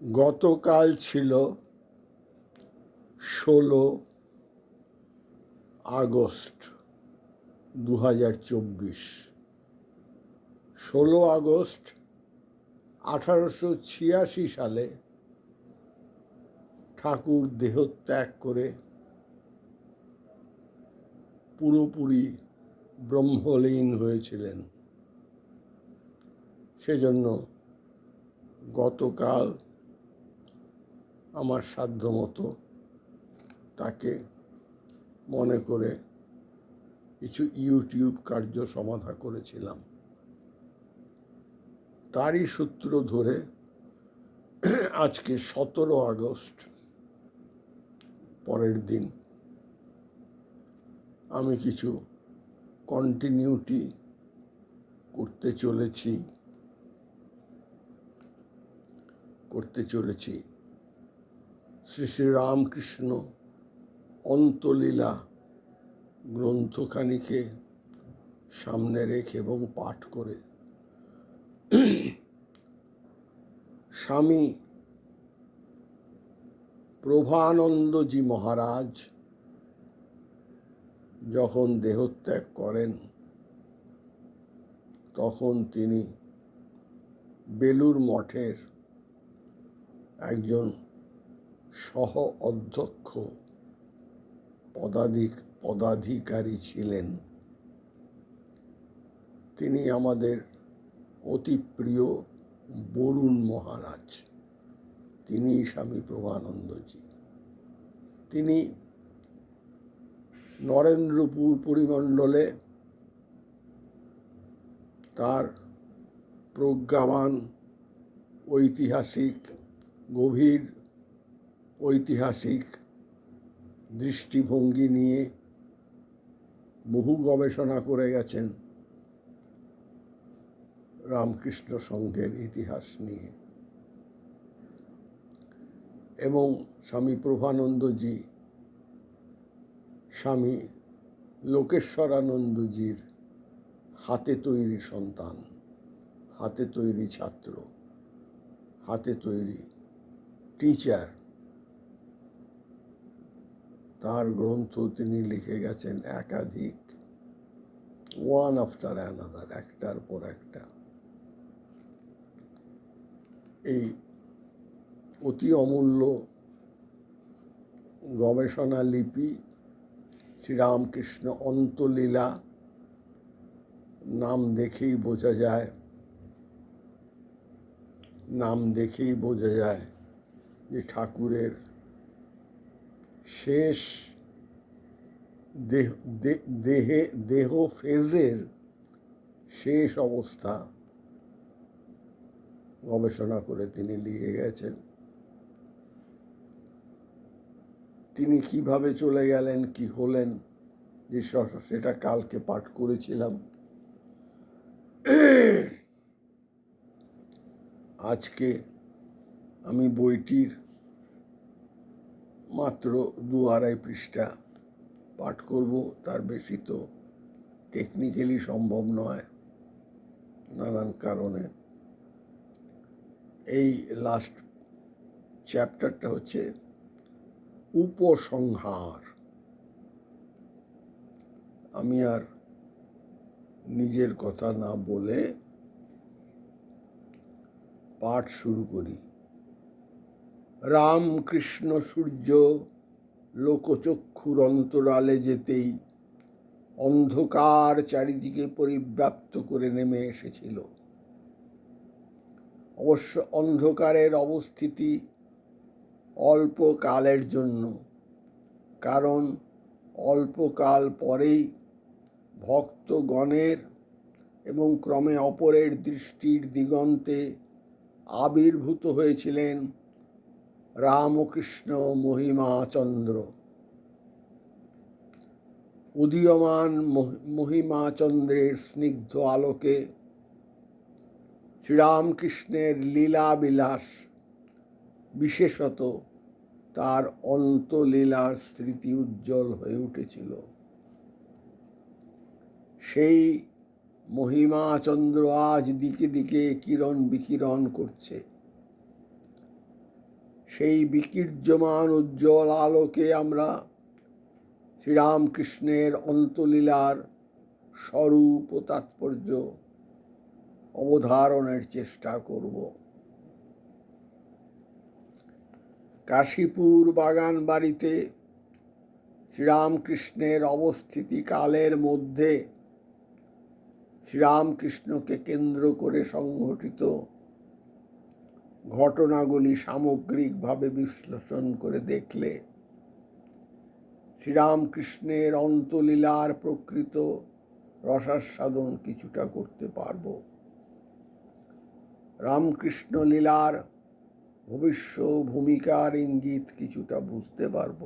গতকাল ছিল ষোলো আগস্ট দু হাজার চব্বিশ। ষোলো আগস্ট আঠারোশো ছিয়াশি সালে ঠাকুর দেহত্যাগ করে পুরোপুরি ব্রহ্মলীন হয়েছিলেন। সেজন্য গতকাল আমার সাধ্য মতো তাকে মনে করে কিছু ইউটিউব কার্য সমাধা করেছিলাম। তারই সূত্র ধরে আজকে সতেরো আগস্ট পরের দিন আমি কিছু কন্টিনিউটি করতে চলেছি করতে চলেছি। শ্রী শ্রী রামকৃষ্ণ অন্তলীলা গ্রন্থখানিকে সামনে রেখে এবং পাঠ করে। স্বামী প্রভানন্দজি মহারাজ যখন দেহত্যাগ করেন, তখন তিনি বেলুর মঠের একজন সহ অধ্যক্ষ পদাধিক, পদাধিকারী ছিলেন। তিনি আমাদের অতি প্রিয় বরুণ মহারাজ। তিনি স্বামী প্রভানন্দজি। তিনি নরেন্দ্রপুর পরিমণ্ডলে তার প্রজ্ঞাবান, ঐতিহাসিক, গভীর ঐতিহাসিক দৃষ্টিভঙ্গি নিয়ে বহু গবেষণা করে গেছেন রামকৃষ্ণ সংঘের ইতিহাস নিয়ে। এবং স্বামী প্রভানন্দজি, স্বামী লোকেশ্বরানন্দজির হাতে তৈরি সন্তান, হাতে তৈরি ছাত্র, হাতে তৈরি টিচার তার গ্রন্থ তিনি লিখে গেছেন একাধিক ওয়ান আফটার অ্যানাদার একটার পর একটা। এই অতি অমূল্য গবেষণা লিপি শ্রীরামকৃষ্ণ অন্তলীলা নাম দেখেই বোঝা যায়, নাম দেখেই বোঝা যায় যে ঠাকুরের শেষ দেহ দেহে ফেজের শেষ অবস্থা গবেষণা করে তিনি লিখে গেছেন। তিনি কীভাবে চলে গেলেন, কি হলেন, যে সেটা কালকে পাঠ করেছিলাম। আজকে আমি বইটির মাত্র দু আড়াই পৃষ্ঠা পাঠ করব, তার বেশি তো টেকনিক্যালি সম্ভব নয় নানান কারণে। এই লাস্ট চ্যাপ্টারটা হচ্ছে উপসংহার। আমি আর নিজের কথা না বলে পাঠ শুরু করি। রামকৃষ্ণ সূর্য লোকচক্ষুর অন্তরালে যেতেই অন্ধকার চারিদিকে পরিব্যাপ্ত করে নেমে এসেছিল। অবশ্য অন্ধকারের অবস্থিতি অল্প কালের জন্য, কারণ অল্পকাল পরেই ভক্তগণের এবং ক্রমে অপরের দৃষ্টির দিগন্তে আবির্ভূত হয়েছিলেন রামকৃষ্ণ মহিমাচন্দ্র উদীয়মান মহিমাচন্দ্রের স্নিগ্ধ আলোকে শ্রীরামকৃষ্ণের লীলাবিলাস, বিশেষত তার অন্তলীলার স্মৃতি উজ্জ্বল হয়ে উঠেছিল। সেই মহিমাচন্দ্র আজ দিকে দিকে কিরণ বিকিরণ করছে। সেই বিকীর্যমান উজ্জ্বল আলোকে আমরা শ্রীরামকৃষ্ণের অন্তলীলার স্বরূপ ও তাৎপর্য অবধারণের চেষ্টা করব। কাশীপুর বাগান বাড়িতে শ্রীরামকৃষ্ণের অবস্থিতি কালের মধ্যে শ্রীরামকৃষ্ণকে কেন্দ্র করে সংঘটিত ঘটনাগুলি সামগ্রিকভাবে বিশ্লেষণ করে দেখলে শ্রীরামকৃষ্ণের অন্তলীলার প্রকৃত রসাস্বাদন কিছুটা করতে পারব। রামকৃষ্ণ লীলার ভবিষ্য ভূমিকার ইঙ্গিত কিছুটা বুঝতে পারব।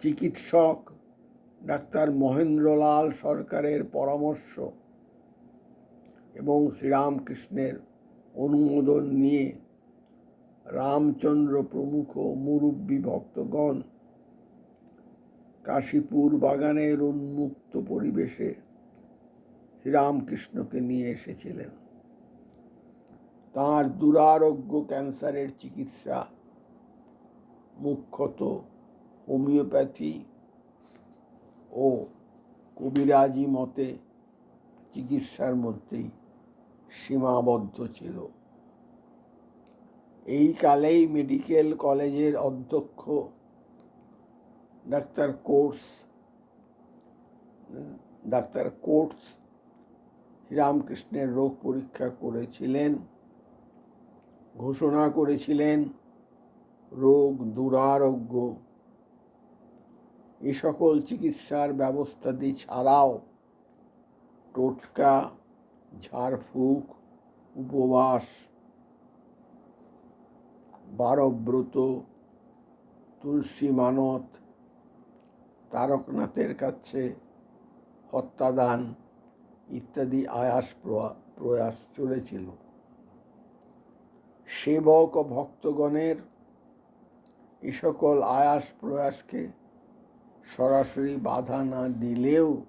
চিকিৎসক ডাক্তার মহেন্দ্রলাল সরকারের পরামর্শ এবং শ্রীরামকৃষ্ণের অনুমোদন নিয়ে রামচন্দ্র প্রমুখ মুরব্বী ভক্তগণ কাশীপুর বাগানের উন্মুক্ত পরিবেশে শ্রীরামকৃষ্ণকে নিয়ে এসেছিলেন। তাঁর দুরারোগ্য ক্যান্সারের চিকিৎসা মুখ্যত হোমিওপ্যাথি ও কবিরাজি মতে চিকিৎসার মধ্যেই সীমাবদ্ধ ছিল। এই কালেই মেডিকেল কলেজের অধ্যক্ষ, ডাক্তার কোর্স ডাক্তার কোর্স শ্রীরামকৃষ্ণের রোগ পরীক্ষা করেছিলেন, ঘোষণা করেছিলেন, রোগ দুরারোগ্য এ সকল চিকিৎসার ব্যবস্থাদি ছাড়াও টোটকা, ঝাড়ফুঁক, উপবাস, বারব্রত, তুলসী মানত, তারকনাথের কাছে হত্যাদান ইত্যাদি আয়াস প্রয়াস চলেছিল। সেবক ও ভক্তগণের এ সকল আয়াস প্রয়াসকে সরাসরি বাধা না দিলেও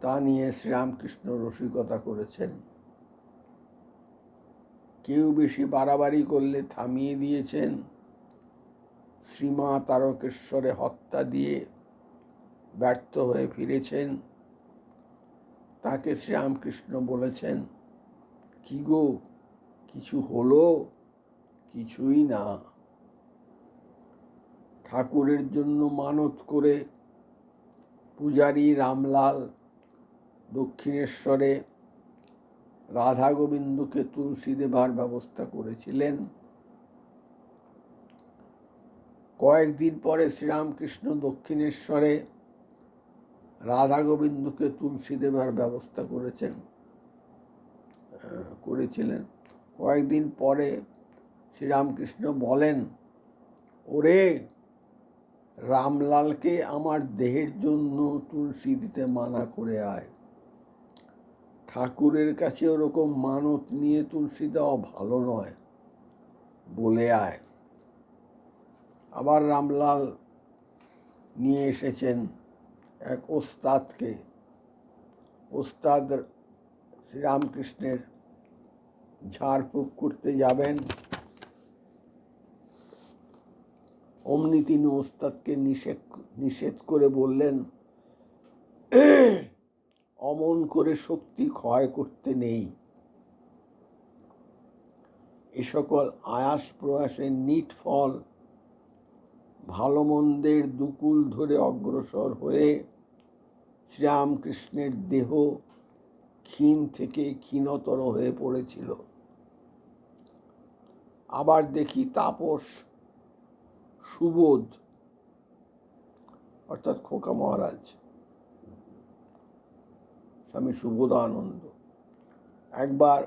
তা নিয়ে শ্রীরামকৃষ্ণ রসিকতা করেছেন। কেউ বেশি বাড়াবাড়ি করলে থামিয়ে দিয়েছেন। শ্রীমা তারকেশ্বরে হত্যা দিয়ে ব্যর্থ হয়ে ফিরেছেন। তাকে শ্রীরামকৃষ্ণ বলেছেন, কি গো, কিছু হলো? কিছুই না। ঠাকুরের জন্য মানত করে পূজারী রামলাল দক্ষিণেশ্বরে রাধা গোবিন্দকে তুলসী দেবার ব্যবস্থা করেছিলেন। কয়েকদিন পরে শ্রীরামকৃষ্ণ দক্ষিণেশ্বরে রাধা গোবিন্দকে তুলসী দেবার ব্যবস্থা করেছেন করেছিলেন। কয়েকদিন পরে শ্রীরামকৃষ্ণ বলেন, ওরে রামলালকে আমার দেহের জন্য তুলসী দিতে মানা করে আয়। ঠাকুরের কাছে ওরকম মানত নিয়ে তুলসী দেওয়া ভালো নয়, বলে আয়। আবার রামলাল নিয়ে এসেছেন এক ওস্তাদকে। ওস্তাদ শ্রীরামকৃষ্ণের ঝাড়ফুঁক করতে যাবেন। অমনি তিনি ওস্তাদকে নিষেধ নিষেধ করে বললেন, অমন করে শক্তি ক্ষয় করতে নেই। এ সকল আয়াস প্রয়াসের নিট ফল ভালো মন্দের দুকুল ধরে অগ্রসর হয়ে শ্রীরামকৃষ্ণের দেহ ক্ষীণ থেকে ক্ষীণতর হয়ে পড়েছিল। আবার দেখি তাপস সুবোধ, অর্থাৎ খোকা মহারাজ, স্বামী সুবোধানন্দ। একবার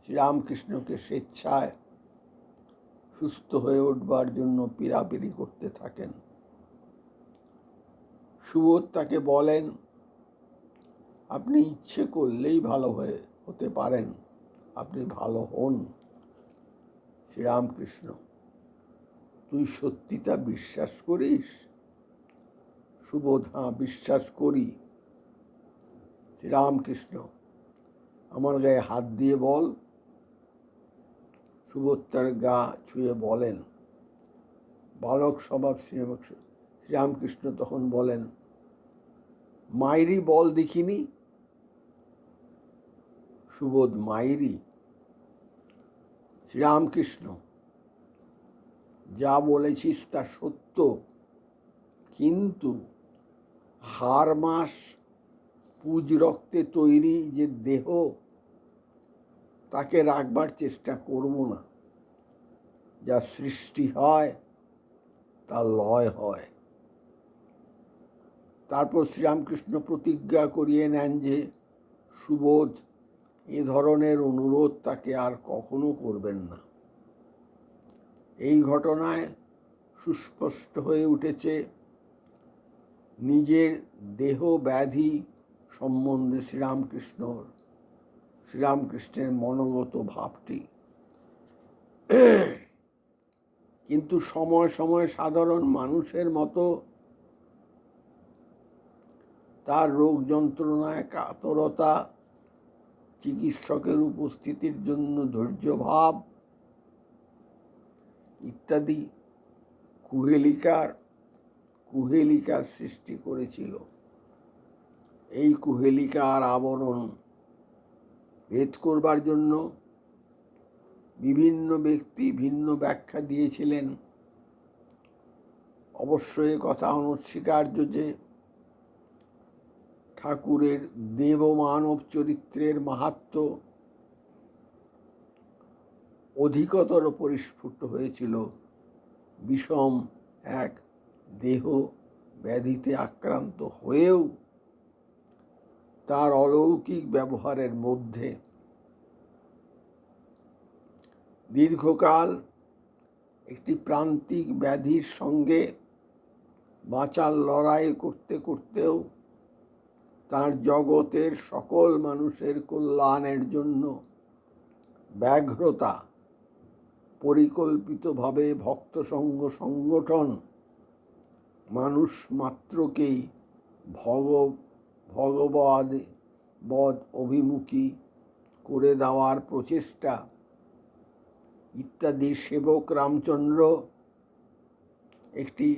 শ্রীরামকৃষ্ণকে স্বেচ্ছায় সুস্থ হয়ে উঠবার জন্য পিরাপিরি করতে থাকেন। সুবোধ তাকে বলেন, আপনি ইচ্ছে করলেই ভালো হয়ে, হতে পারেন। আপনি ভালো হন, শ্রীরামকৃষ্ণ। তুই সত্যি তা বিশ্বাস করিস? সুবোধ, বিশ্বাস করি। শ্রীরামকৃষ্ণ আমার গায়ে হাত দিয়ে বল। সুবোধ তার গা ছুঁয়ে বলেন। বালক স্বভাব শ্রীরাম- শ্রীরামকৃষ্ণ তখন বলেন, মাইরি বল দেখিনি? সুবোধ, মাইরি। শ্রীরামকৃষ্ণ যা বলেছিস তা সত্য। কিন্তু হার মাস পুজ রক্তে তৈরি যে দেহ, তাকে রাখবার চেষ্টা করব না। যা সৃষ্টি হয়, তা লয় হয়। তারপর শ্রীরামকৃষ্ণ প্রতিজ্ঞা করিয়ে নেন যে, সুবোধ, এ ধরনের অনুরোধ তাকে আর কখনো করবেন না। এই ঘটনায় সুস্পষ্ট হয়ে উঠেছে নিজের দেহ ব্যাধি সম্বন্ধে শ্রীরামকৃষ্ণর, শ্রীরামকৃষ্ণের মনোগত ভাবটি। কিন্তু সময় সময় সাধারণ মানুষের মতো তার রোগ যন্ত্রণায় কাতরতা, চিকিৎসকের উপস্থিতির জন্য ধৈর্যভাব ইত্যাদি কুহেলিকার কুহেলিকার সৃষ্টি করেছিল। এই কুহেলিকার আবরণ ভেদ করবার জন্য বিভিন্ন ব্যক্তি ভিন্ন ব্যাখ্যা দিয়েছিলেন। অবশ্যই কথা অনস্বীকার্য যে ঠাকুরের দেবমানব চরিত্রের মাহাত্ম অধিকতর পরিস্ফুট হয়েছিল। বিষম এক দেহ ব্যাধিতে আক্রান্ত হয়েও তার অলৌকিক ব্যবহারের মধ্যে দীর্ঘকাল একটি প্রান্তিক ব্যাধির সঙ্গে বাঁচার লড়াই করতে করতেও তার জগতের সকল মানুষের কল্যাণের জন্য ব্যাঘ্রতা পরিকল্পিতভাবে ভক্ত সঙ্গ সংগঠন মানুষ মাত্রকেই ভগ, ভগবদ, বদ অভিমুখী করে দেওয়ার প্রচেষ্টা। ইত্যাদি সেবক রামচন্দ্র একটি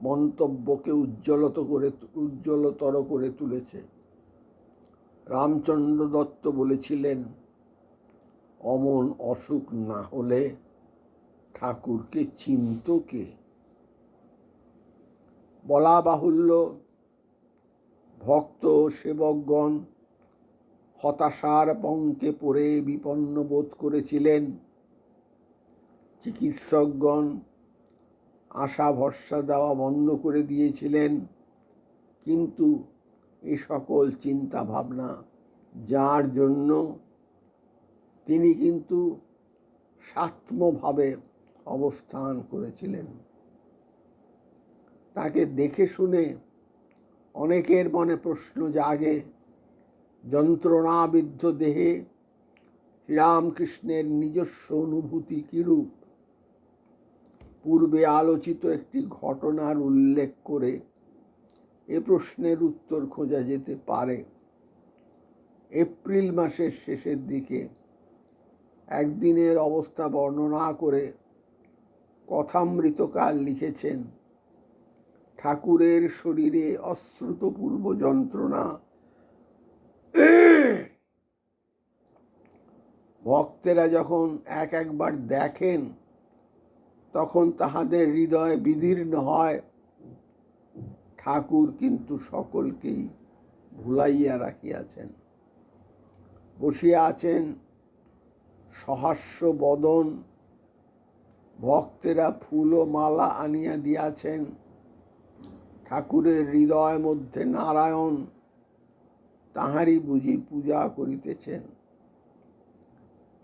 মন্তব্যকে উজ্জ্বলত করে উজ্জ্বলতর করে তুলেছে। রামচন্দ্র দত্ত বলেছিলেন, অমন অসুখ না হলে ঠাকুরকে চিনত কে বলা বাহুল্য ভক্ত সেবকগণ হতাশার পঙ্কে পড়ে বিপন্ন বোধ করেছিলেন। চিকিৎসকগণ আশা ভরসা দেওয়া বন্ধ করে দিয়েছিলেন। কিন্তু এ সকল চিন্তা ভাবনা যার জন্য তিনি কিন্তু সাত্মভাবে অবস্থান করেছিলেন। তাকে দেখে শুনে অনেকের মনে প্রশ্ন জাগে, যন্ত্রণাবিদ্ধ দেহে শ্রীরামকৃষ্ণের নিজস্ব অনুভূতি কিরূপ? পূর্বে আলোচিত একটি ঘটনার উল্লেখ করে এ প্রশ্নের উত্তর খোঁজা যেতে পারে। এপ্রিল মাসের শেষের দিকে একদিনের অবস্থা বর্ণনা করে কথামৃতকাল লিখেছেন। ঠাকুরের শরীরে অশ্রুতপূর্ব যন্ত্রণা। ভক্তেরা যখন এক একবার দেখেন, তখন তাহাদের হৃদয় বিদীর্ণ হয়। ঠাকুর কিন্তু সকলকেই ভুলাইয়া রাখিয়াছেন। বসিয়া আছেন সহাস্য বদন ভক্তেরা ফুল ও মালা আনিয়া দিয়াছেন। ঠাকুরের হৃদয় মধ্যে নারায়ণ তাহারই বুঝি পূজা করিতেছেন।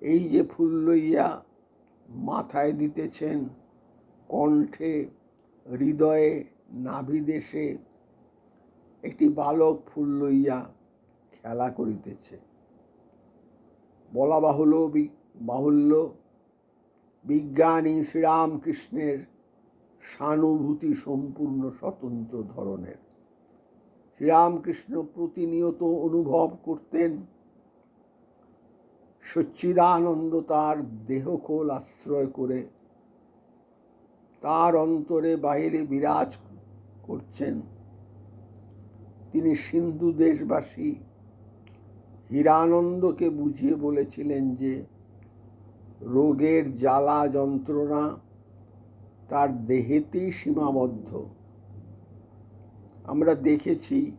এই যে ফুল লইয়া মাথায় দিতেছেন, কণ্ঠে, হৃদয়ে, নাভিদেশে, একটি বালক ফুল লইয়া খেলা করিতেছে। বলা বাহুল্য বাহুল্য বিজ্ঞানী শ্রীরামকৃষ্ণের সানুভূতি সম্পূর্ণ স্বতন্ত্র ধরনের। শ্রীরামকৃষ্ণ প্রতিনিয়ত অনুভব করতেন, সচ্চিদানন্দ তার দেহকোল আশ্রয় করে, তার অন্তরে বাইরে বিরাজ করছেন। তিনি সিন্ধু দেশবাসী, হীরানন্দকে বুঝিয়ে বলেছিলেন যে রোগের জ্বালা যন্ত্রণা, তার দেহেতেই সীমাবদ্ধ। আমরা দেখেছি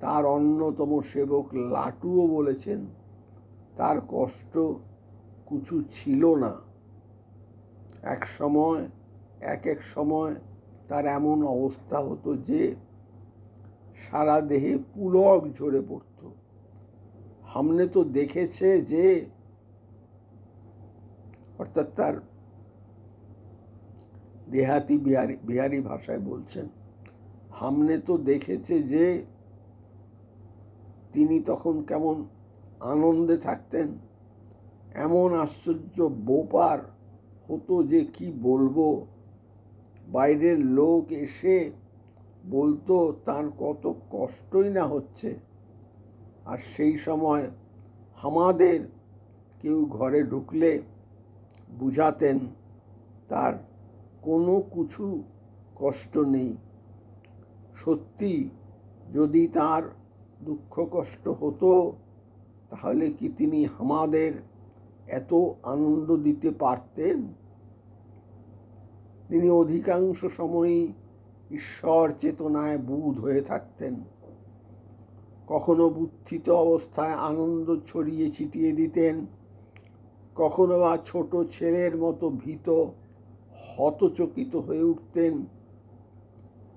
তার অন্যতম সেবক লাটুও বলেছেন, তার কষ্ট কিছু ছিল না। এক সময়, এক এক সময় তার এমন অবস্থা হতো যে সারা দেহে পুলক ঝরে পড়ত। হামনে তো দেখেছে যে অর্থাৎ তার দেহাতি বিহারি বিহারি ভাষায় বলছেন, হামনে তো দেখেছে যে তিনি তখন কেমন আনন্দে থাকতেন, এমন আশ্চর্য বোপার হতো যে কি বলব। বাইরের লোক এসে বলতো, তার কত কষ্টই না হচ্ছে। আর সেই সময় আমাদের কেউ ঘরে ঢুকলে বুঝাতেন, তার কোনো কিছু কষ্ট নেই। সত্যি যদি তার দুঃখ কষ্ট হতো, তাহলে কি তিনি আমাদের এত আনন্দ দিতে পারতেন? তিনি অধিকাংশ সময়ই ঈশ্বর চেতনায় বুধ হয়ে থাকতেন। কখনো বুদ্ধিত অবস্থায় আনন্দ ছড়িয়ে ছিটিয়ে দিতেন কখনো বা ছোট ছেলের মতো ভীত, হতচকিত হয়ে উঠতেন।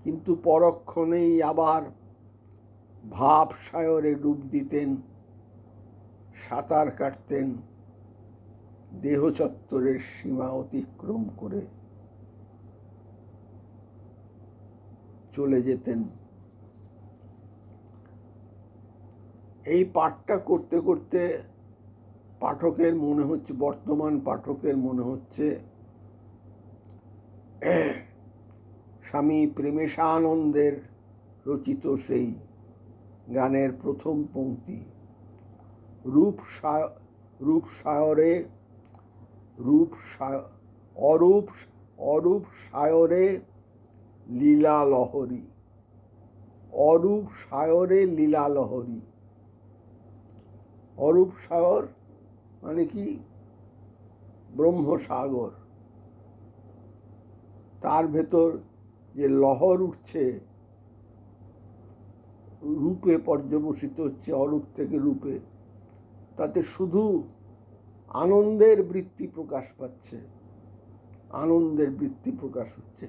কিন্তু পরক্ষণেই আবার ভাব সায়রে ডুব দিতেন, সাঁতার কাটতেন দেহচত্বরের সীমা অতিক্রম করে চলে যেতেন। এই পাঠটা করতে করতে পাঠকের মনে হচ্ছে, বর্তমান পাঠকের মনে হচ্ছে, স্বামী প্রেমেশানন্দের রচিত সেই গানের প্রথম পংক্তি রূপ রূপ সায়রে, রূপ অরূপ অরূপ সায়রে লীলা লহরী অরূপ সায়রে লীলা লহরী অরূপ সাগর মানে কি? ব্রহ্মসাগর। তার ভেতর যে লহর উঠছে, রূপে পর্যবসিত হচ্ছে অরূপ থেকে রূপে, তাতে শুধু আনন্দের বৃত্তি প্রকাশ পাচ্ছে। আনন্দের বৃত্তি প্রকাশ হচ্ছে।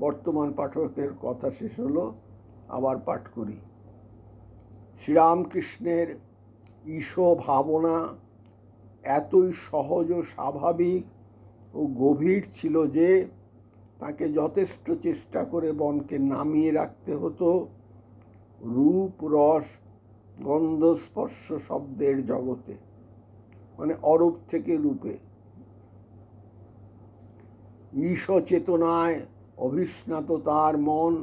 বর্তমান পাঠকের কথা শেষ হলো, আবার পাঠ করি। শ্রীরামকৃষ্ণের ঈশ ভাবনা এতই সহজ ও স্বাভাবিক ও গভীর ছিল যে তাকে যথেষ্ট চেষ্টা করে বনকে নামিয়ে রাখতে হতো। রূপ, রস, গন্ধ, স্পর্শ শব্দের জগতে মানে অরূপ থেকে রূপে। ঈশ চেতনায় অভিস্নাত তার মন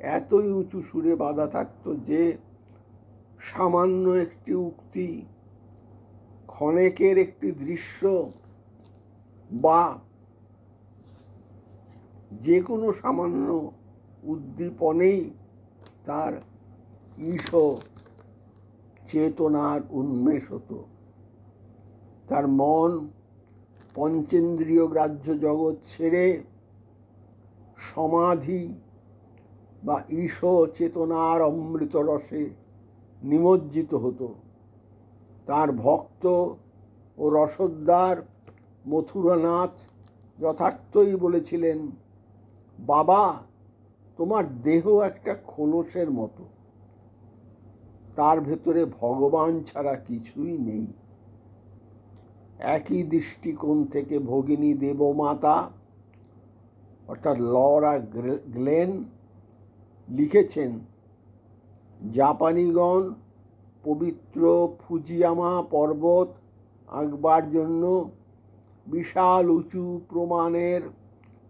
এতই উঁচু সুরে বাধা থাকত যে সামান্য একটি উক্তি ক্ষণেকের একটি দৃশ্য বা যে কোনো সামান্য উদ্দীপনেই তার ঈশ চেতনার উন্মেষ হতো। তার মন পঞ্চেন্দ্রীয় গ্রাহ্য জগৎ ছেড়ে সমাধি বা ঈশ চেতনার অমৃত রসে নিমজ্জিত হতো। তার ভক্ত ও রসদ্দার মথুরানাথ যথার্থই বলেছিলেন, বাবা, তোমার দেহ একটা খোলসের মতো। তার ভেতরে ভগবান ছাড়া কিছুই নেই। একই দৃষ্টিকোণ থেকে ভগিনী দেবমাতা, অর্থাৎ লরা গ্লেন লিখেছেন, জাপানিগণ পবিত্র ফুজিয়ামা পর্বত আঁকবার জন্য বিশাল উঁচু প্রমাণের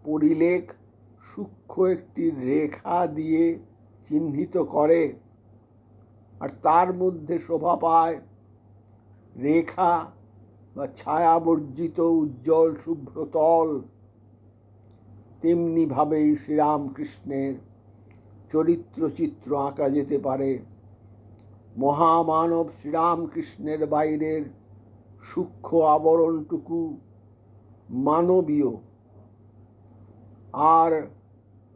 পরিলেখ সূক্ষ্ম একটি রেখা দিয়ে চিহ্নিত করে আর তার মধ্যে শোভা পায় রেখা বা ছায়াবর্জিত উজ্জ্বল শুভ্রতল তেমনিভাবেই শ্রীরামকৃষ্ণের চরিত্রচিত্র আঁকা যেতে পারে। মহামানব শ্রীরামকৃষ্ণের বাইরের সূক্ষ্ম আবরণটুকু মানবীয়। আর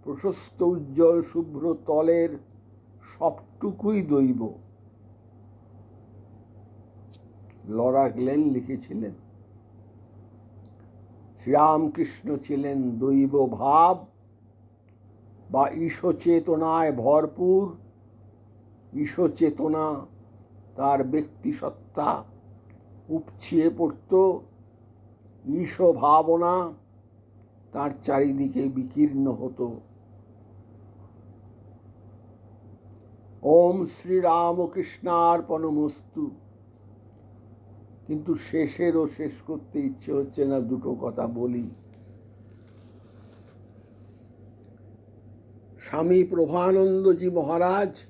প্রশস্ত, উজ্জ্বল, শুভ্র তলের সবটুকুই দৈব। লরা গ্লেন লিখেছিলেন, শ্রীরামকৃষ্ণ ছিলেন দৈব ভাব বা ঈশচেতনায় ভরপুর ঈশচেতনা, তার ব্যক্তিসত্তা উপছিয়ে পড়ত। ঈশ ভাবনা তার চারিদিকে বিকীর্ণ হতো। ওম শ্রীরামকৃষ্ণার্পণমস্তু। কিন্তু শেষেরও শেষ করতে ইচ্ছে হচ্ছে না দুটো কথা বলি। স্বামী প্রভানন্দজি মহারাজ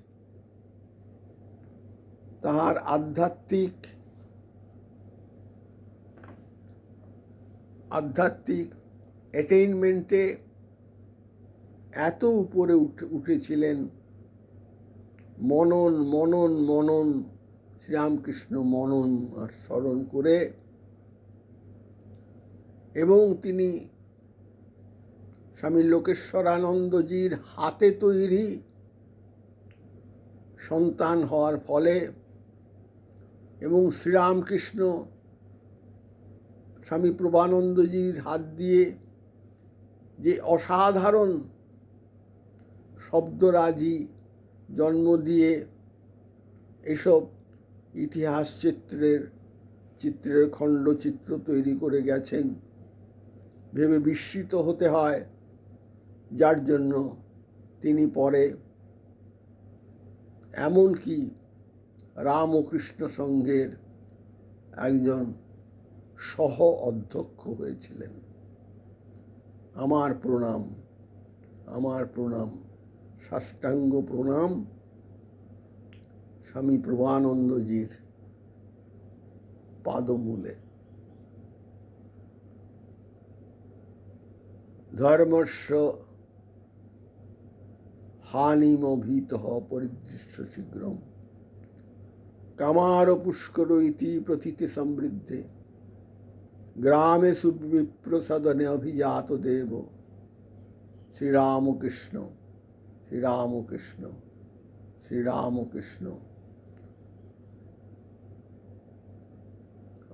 তাহার আধ্যাত্মিক আধ্যাত্মিক অ্যাটেইনমেন্টে এত উপরে উঠেছিলেন। মনন মনন মনন, শ্রীরামকৃষ্ণ মনন আর স্মরণ করে এবং তিনি স্বামী লোকেশ্বরানন্দজির হাতে তৈরি সন্তান হওয়ার ফলে এবং শ্রীরামকৃষ্ণ স্বামী প্রভানন্দজির হাত দিয়ে যে অসাধারণ শব্দরাজি জন্ম দিয়ে এসব ইতিহাস চিত্রের চিত্রের খণ্ডচিত্র তৈরি করে গেছেন, ভেবে বিস্মিত হতে হয়। যার জন্য তিনি পরে এমনকি রাম ও কৃষ্ণ সংঘের একজন সহ অধ্যক্ষ হয়েছিলেন। আমার প্রণাম আমার প্রণাম, সাষ্টাঙ্গ প্রণাম স্বামী প্রভানন্দজির পাদমূলে। ধর্মস্য হানিমভীত পরিদৃশ্য শীঘ্রম। কামার পুষ্কর ইতি প্রথিতে সমৃদ্ধে গ্রামে সুবিপ্রসদনে অভিজাত দেব শ্রীরামকৃষ্ণ শ্রীরামকৃষ্ণ শ্রীরামকৃষ্ণ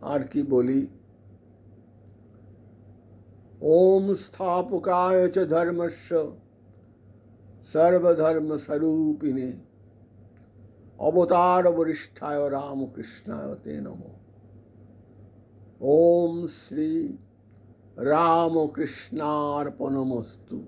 আর কি বলি ওম স্থাপকায় চ ধর্মস্য সর্বধর্মস্বরূপিণে অবতার বরিষ্ঠায় রামকৃষ্ণায় তে নম। ওম শ্রী রামকৃষ্ণার্পণমস্তু।